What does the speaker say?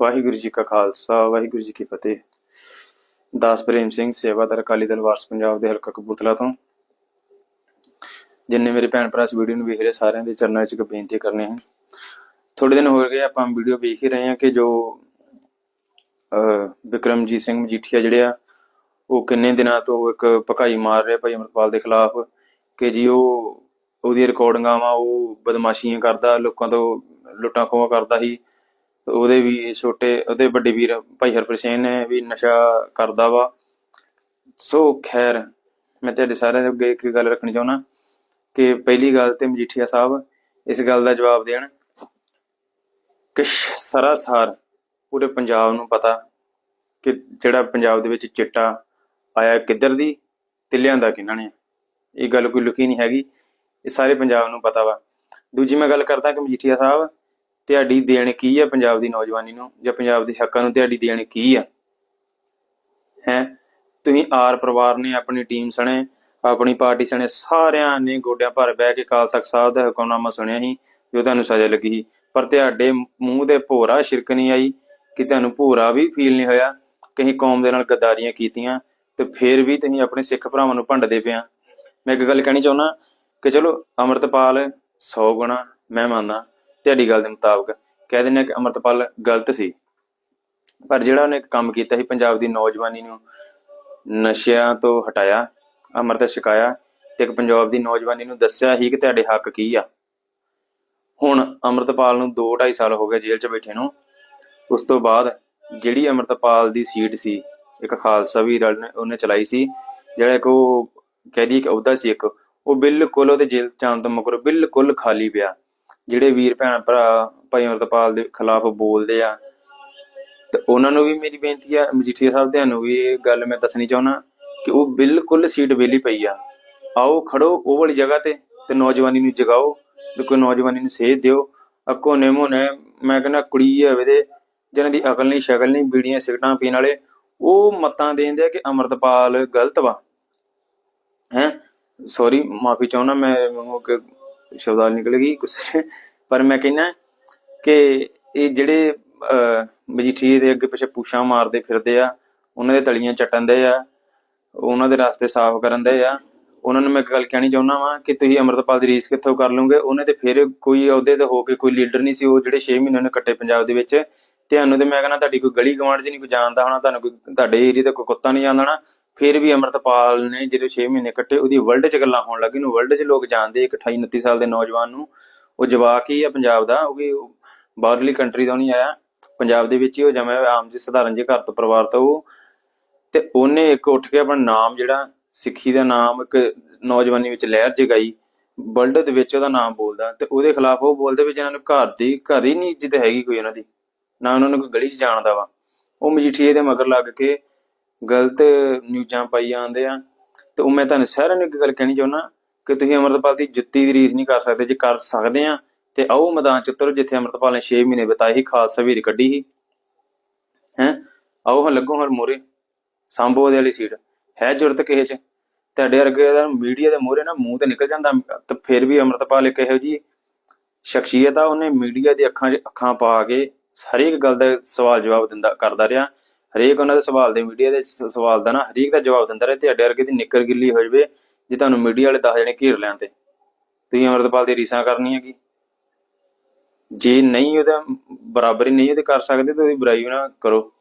ਵਾਹਿਗੁਰੂ ਜੀ ਕਾ ਖਾਲਸਾ ਵਾਹਿਗੁਰੂ ਜੀ ਕੀ ਫਤਿਹ। ਦਾਸ ਪ੍ਰੇਮ ਸਿੰਘ ਸੇਵਾਦਾਰ ਅਕਾਲੀ ਦਲ ਵਾਰਸ ਪੰਜਾਬ ਦੇ ਹਲਕਾ ਕਪੂਰਥਲਾ ਤੋਂ। ਜਿੰਨੇ ਮੇਰੇ ਭੈਣ ਭਰਾ ਇਸ ਵੀਡੀਓ ਨੂੰ ਵੇਖ ਰਹੇ ਸਾਰਿਆਂ ਦੇ ਚਰਨਾਂ ਵਿੱਚ ਇੱਕ ਬੇਨਤੀ ਕਰਨੀ ਹੈ। ਥੋੜੇ ਦਿਨ ਹੋ ਗਏ ਆਪਾਂ ਵੀਡੀਓ ਵੇਖ ਹੀ ਰਹੇ ਹਾਂ ਕਿ ਜੋ ਅਹ, ਵਿਕਰਮਜੀਤ ਸਿੰਘ ਮਜੀਠੀਆ ਜਿਹੜੇ ਆ ਉਹ ਕਿੰਨੇ ਦਿਨਾਂ ਤੋਂ ਇੱਕ ਪਕਾਈ ਮਾਰ ਰਿਹਾ ਭਾਈ ਅਮਰਪਾਲ ਦੇ ਖਿਲਾਫ ਕਿ ਜੀ ਉਹ ਉਹਦੀ ਰਿਕਾਰਡਿੰਗਾਂ ਵਾ ਉਹ ਬਦਮਾਸ਼ੀਆਂ ਕਰਦਾ ਲੋਕਾਂ ਤੋਂ ਲੁੱਟਾਂ ਖੋਹਾਂ ਕਰਦਾ ਸੀ। ਉਹਦੇ ਵੀ ਛੋਟੇ, ਉਹਦੇ ਵੱਡੇ ਵੀਰ ਭਾਈ ਹਰਪ੍ਰੀਤ ਨੇ ਵੀ ਨਸ਼ਾ ਕਰਦਾ ਵਾ। ਸੋ ਖੈਰ, ਮੈਂ ਤੁਹਾਡੇ ਸਾਰਿਆਂ ਦੇ ਅੱਗੇ ਇੱਕ ਗੱਲ ਰੱਖਣੀ ਚਾਹੁੰਦਾ ਕਿ ਪਹਿਲੀ ਗੱਲ ਤੇ ਮਜੀਠੀਆ ਸਾਹਿਬ ਇਸ ਗੱਲ ਦਾ ਜਵਾਬ ਦੇਣ ਕਿ ਸਰਾਸਰ ਪੂਰੇ ਪੰਜਾਬ ਨੂੰ ਪਤਾ ਕਿ ਜਿਹੜਾ ਪੰਜਾਬ ਦੇ ਵਿੱਚ ਚਿੱਟਾ ਆਇਆ ਕਿੱਧਰ ਦੀ ਤੇ ਲਿਆਂਦਾ ਕਿਹਨਾਂ ਨੇ। ਇਹ ਗੱਲ ਕੋਈ ਲੁਕੀ ਨਹੀਂ ਹੈਗੀ, ਇਹ ਸਾਰੇ ਪੰਜਾਬ ਨੂੰ ਪਤਾ ਵਾ। ਦੂਜੀ ਮੈਂ ਗੱਲ ਕਰਦਾ ਕਿ ਮਜੀਠੀਆ ਸਾਹਿਬ ਤੁਹਾਡੀ ਦੇਣ ਕੀ ਆ ਪੰਜਾਬ ਦੀ ਨੌਜਵਾਨੀ ਨੂੰ ਜਾਂ ਪੰਜਾਬ ਦੇ ਹੱਕਾਂ ਨੂੰ ਤੁਹਾਡੀ ਦੇਣ ਕੀ ਆ? ਹੈ? ਤੁਸੀਂ ਆਰ ਪਰਿਵਾਰ ਨੇ, ਆਪਣੀ ਟੀਮ ਸਣੇ, ਆਪਣੀ ਪਾਰਟੀ ਸਣੇ, ਸਾਰਿਆਂ ਨੇ ਗੋਡਿਆਂ ਭਰ ਬਹਿ ਕੇ ਕਾਲ ਤਖਤ ਸਾਹਿਬ ਦਾ ਹੁਕਮਨਾਮਾ ਸੁਣਿਆ ਸੀ ਜੋ ਤੁਹਾਨੂੰ ਸਜ਼ਾ ਲੱਗੀ ਸੀ। ਪਰ ਤੁਹਾਡੇ ਮੂੰਹ ਦੇ ਭੋਰਾ ਸ਼ਿਰਕ ਨਹੀਂ ਆਈ ਕਿ ਤੁਹਾਨੂੰ ਭੋਰਾ ਵੀ ਫੀਲ ਨਹੀਂ ਹੋਇਆ ਕਹੀਂ ਕੌਮ ਦੇ ਨਾਲ ਗੱਦਾਰੀਆਂ ਕੀਤੀਆਂ ਤੇ ਫਿਰ ਵੀ ਤੁਸੀਂ ਆਪਣੇ ਸਿੱਖ ਭਰਾਵਾਂ ਨੂੰ ਭੰਡਦੇ ਪਿਆ ਮੈਂ ਇੱਕ ਗੱਲ ਕਹਿਣੀ ਚਾਹੁੰਦਾ ਕਿ ਚਲੋ ਅਮਰਤਪਾਲ 100 ਗੁਣਾ ਮੈਂ ਮੰਨਦਾ ਤੁਹਾਡੀ ਗੱਲ ਦੇ ਮੁਤਾਬਕ ਕਹਿ ਦਿੰਦੇ ਆ ਕਿ ਅਮਰਤਪਾਲ ਗਲਤ ਸੀ। ਪਰ ਜਿਹੜਾ ਉਹਨੇ ਕੰਮ ਕੀਤਾ ਸੀ, ਪੰਜਾਬ ਦੀ ਨੌਜਵਾਨੀ ਨੂੰ ਨਸ਼ਿਆਂ ਤੋਂ ਹਟਾਇਆ, ਅੰਮ੍ਰਿਤ ਛਕਾਇਆ ਤੇ ਇੱਕ ਪੰਜਾਬ ਦੀ ਨੌਜਵਾਨੀ ਨੂੰ ਦੱਸਿਆ ਸੀ ਕਿ ਤੁਹਾਡੇ ਹੱਕ ਕੀ ਆ। ਹੁਣ ਅੰਮ੍ਰਿਤਪਾਲ ਨੂੰ 2 2.5 ਸਾਲ ਹੋ ਗਏ ਜੇਲ੍ਹ 'ਚ ਬੈਠੇ ਨੂੰ। ਉਸ ਤੋਂ ਬਾਅਦ ਜਿਹੜੀ ਅੰਮ੍ਰਿਤਪਾਲ ਦੀ ਸੀਟ ਸੀ, ਇੱਕ ਖਾਲਸਾ ਵੀਰ ਵਾਲੇ ਨੇ, ਉਹਨੇ ਚਲਾਈ ਸੀ। ਜਿਹੜਾ ਇੱਕ ਉਹ ਕਹਿ ਦਈਏ ਕਿ ਅਹੁਦਾ ਸੀ ਇੱਕ, ਉਹ ਬਿਲਕੁਲ ਉਹਦੇ ਜੇਲ੍ਹ ਚ ਆਉਣ ਤੋਂ ਮਗਰੋਂ ਬਿਲਕੁਲ ਖਾਲੀ ਪਿਆ। ਜਿਹੜੇ ਵੀਰ ਭੈਣ ਭਰਾ ਭਾਈ ਅੰਮ੍ਰਿਤਪਾਲ ਦੇ ਖਿਲਾਫ ਬੋਲਦੇ ਆ, ਤੇ ਉਹਨਾਂ ਨੂੰ ਵੀ ਮੇਰੀ ਬੇਨਤੀ ਆ, ਮਜੀਠੀਆ ਸਾਹਿਬ ਤੁਹਾਨੂੰ ਵੀ ਇਹ ਗੱਲ ਮੈਂ ਦੱਸਣੀ ਚਾਹੁੰਦਾ ਕਿ ਉਹ ਬਿਲਕੁਲ ਸੀਟ ਵਿਹਲੀ ਪਈ ਆ। ਆਓ ਖੜੋ ਉਹ ਵਾਲੀ ਜਗ੍ਹਾ ਤੇ ਤੇ ਨੌਜਵਾਨੀ ਨੂੰ ਜਗਾਓ ਤੇ ਕੋਈ ਨੌਜਵਾਨੀ ਨੂੰ ਸੇਧ ਦਿਓ। ਅੱਕੋ ਨੇ ਮੋਨੇ, ਮੈਂ ਕਹਿੰਦਾ ਕੁੜੀ ਹੋਵੇ ਤੇ ਜਿਹਨਾਂ ਦੀ ਅਕਲ ਨਹੀਂ, ਸ਼ਕਲ ਨਹੀਂ, ਬੀੜੀਆਂ ਸਿਗਟਾਂ ਪੀਣ ਵਾਲੇ, ਉਹ ਮਤਾਂ ਦੇਂਦੇ ਆ ਕਿ ਅਮਰਤਪਾਲ ਗਲਤ ਵਾ। ਹੈ? ਸੌਰੀ ਮਾਫੀ ਚਾਹੁੰਦਾ ਮੈਂ ਕਿ ਸ਼ਬਦਾਂ ਨਿਕਲ ਗਈ ਗੁੱਸੇ ਪਰ ਮੈਂ ਕਹਿੰਦਾ ਕਿ ਇਹ ਜਿਹੜੇ ਮਜੀਠੀਏ ਦੇ ਅੱਗੇ ਪਿੱਛੇ ਪੂਛਾਂ ਮਾਰਦੇ ਫਿਰਦੇ ਆ, ਉਹਨਾਂ ਦੇ ਤਲੀਆਂ ਚੱਟਣ ਦੇ ਆ, ਉਹਨਾਂ ਦੇ ਰਸਤੇ ਸਾਫ਼ ਕਰਨ ਦੇ ਆ। ਉਹਨਾਂ ਨੂੰ ਮੈਂ ਇੱਕ ਗੱਲ ਕਹਿਣੀ ਚਾਹੁੰਦਾ ਵਾਂ ਕਿ ਤੁਸੀਂ ਅਮਰਤਪਾਲ ਦੀ ਰੀਸ ਕਿੱਥੋਂ ਕਰ ਲਓਗੇ? ਉਹਨੇ ਤੇ ਫਿਰ ਕੋਈ ਅਹੁਦੇ ਤੇ ਹੋ ਕੇ ਕੋਈ ਲੀਡਰ ਨਹੀਂ ਸੀ, ਉਹ ਜਿਹੜੇ 6 ਮਹੀਨੇ ਉਹਨੇ ਕੱਟੇ ਪੰਜਾਬ ਦੇ ਵਿੱਚ। ਤੁਹਾਨੂੰ ਤੇ ਮੈਂ ਕਹਿੰਦਾ ਤੁਹਾਡੀ ਕੋਈ ਗਲੀ ਗਵਾਂਢ 'ਚ ਨਹੀਂ ਕੋਈ ਜਾਣਦਾ ਹੋਣਾ, ਤੁਹਾਨੂੰ ਕੋਈ, ਤੁਹਾਡੇ ਏਰੀਆ ਤੇ ਕੋਈ ਕੁੱਤਾ ਨਹੀਂ ਜਾਣਦਾ ਹੋਣਾ। ਫਿਰ ਵੀ ਅਮਰਤਪਾਲ ਨੇ ਜਦੋਂ 6 ਮਹੀਨੇ ਕੱਟੇ, ਉਹਦੀ ਵਰਲਡ 'ਚ ਗੱਲਾਂ ਹੋਣ ਲੱਗੀ ਨੂੰ ਵਰਲਡ 'ਚ ਲੋਕ ਜਾਣਦੇ, ਇੱਕ 28 29 ਸਾਲ ਦੇ ਨੌਜਵਾਨ ਨੂੰ। ਉਹ ਜਵਾਕ ਹੀ ਆ ਪੰਜਾਬ ਦਾ, ਉਹ ਵੀ ਬਾਹਰਲੀ ਕੰਟਰੀ ਤੋਂ ਨਹੀਂ ਆਇਆ। ਪੰਜਾਬ ਦੇ ਵਿੱਚ ਹੀ ਉਹ ਜਮਿਆ ਆਮ ਜੀ ਸਧਾਰਨ ਜਿਹੇ ਘਰ ਤੋਂ ਪਰਿਵਾਰ ਤੋਂ ਉਹ। ਤੇ ਉਹਨੇ ਇੱਕ ਉੱਠ ਕੇ ਆਪਣਾ ਨਾਮ ਜਿਹੜਾ, ਸਿੱਖੀ ਦਾ ਨਾਮ ਇੱਕ ਨੌਜਵਾਨੀ ਵਿੱਚ ਲਹਿਰ ਜਗਾਈ। ਵਰਲਡ ਦੇ ਵਿੱਚ ਉਹਦਾ ਨਾਮ ਬੋਲਦਾ। ਤੇ ਉਹਦੇ ਖਿਲਾਫ ਉਹ ਬੋਲਦੇ ਵੀ ਜਿਹਨਾਂ ਨੂੰ ਘਰ ਦੀ, ਘਰ ਹੀ ਨਹੀਂ ਇੱਜ਼ਤ ਹੈਗੀ ਕੋਈ ਉਹਨਾਂ ਦੀ। ਨਾ ਉਹਨਾਂ ਨੂੰ ਕੋਈ ਗਲੀ 'ਚ ਜਾਣਦਾ ਵਾ। ਉਹ ਮਜੀਠੀਏ ਦੇ ਮਗਰ ਲੱਗ ਕੇ ਗਲਤ ਨਿਊਜ਼ਾਂ ਪਾਈ ਜਾਂਦੇ ਆ। ਤੇ ਉਹ ਮੈਂ ਤੁਹਾਨੂੰ ਸਾਰਿਆਂ ਨੂੰ ਇੱਕ ਗੱਲ ਕਹਿਣੀ ਚਾਹੁੰਦਾ ਕਿ ਤੁਸੀਂ ਅਮਰਤਪਾਲ ਦੀ ਜੁੱਤੀ ਦੀ ਰੀਸ ਨਹੀਂ ਕਰ ਸਕਦੇ, ਜੇ ਕਰ ਸਕਦੇ ਆ, ਤੇ ਆਓ ਮੈਦਾਨ ਚ ਉਤਰੋ, ਜਿੱਥੇ ਅਮਰਤਪਾਲ ਨੇ 6 ਮਹੀਨੇ ਬਿਤਾਏ ਸੀ, ਖਾਲਸਾ ਵੀਰ ਕੱਢੀ ਸੀ। ਹੈ? ਆਓ ਹਾਂ ਲੱਗੋ ਹਰ ਮੋਰੇ, ਸੰਭੋ ਦੇ ਵਾਲੀ ਸੀਟ। ਹੈ ਜ਼ਰੂਰਤ ਕਿਸੇ ਚ? ਤੁਹਾਡੇ ਵਰਗੇ ਦਾ ਮੀਡੀਆ ਦੇ ਮੋਰੇ ਨਾ ਮੂੰਹ ਤੇ ਨਿਕਲ ਜਾਂਦਾ, ਤੇ ਫਿਰ ਵੀ ਅਮਰਤਪਾਲ ਇੱਕ ਇਹੋ ਜੀ ਸ਼ਖਸੀਅਤ ਆ, ਉਹਨੇ ਮੀਡੀਆ ਦੀ ਅੱਖਾਂ 'ਚ ਅੱਖਾਂ ਪਾ ਕੇ ਹਰੇਕ ਗੱਲ ਦਾ ਸਵਾਲ ਜਵਾਬ ਦਿੰਦਾ, ਕਰਦਾ ਰਿਹਾ। ਹਰੇਕ ਉਹਨਾਂ ਦੇ ਸਵਾਲ ਦੇ ਮੀਡੀਆ ਦੇ ਸ- ਸਵਾਲ ਦਾ ਨਾ, ਹਰੇਕ ਦਾ ਜਵਾਬ ਦਿੰਦਾ ਰਿਹਾ ਤੁਹਾਡੇ ਵਰਗੇ ਦੀ ਨਿੱਕਰ ਗਿੱਲੀ ਹੋ ਜਾਵੇ ਜੇ ਤੁਹਾਨੂੰ ਮੀਡੀਆ ਵਾਲੇ 10 ਜਣੇ ਘੇਰ ਲੈਣ ਤੇ। ਤੁਸੀਂ ਅਮਰਤਪਾਲ ਦੀ ਰੀਸਾਂ ਕਰਨੀਆਂ ਕੀ? ਜੇ ਨਹੀਂ ਉਹਦਾ, ਬਰਾਬਰੀ ਨਹੀਂ ਉਹਦੇ ਕਰ ਸਕਦੇ, ਤਾਂ ਉਹਦੀ ਬੁਰਾਈ ਨਾ ਕਰੋ।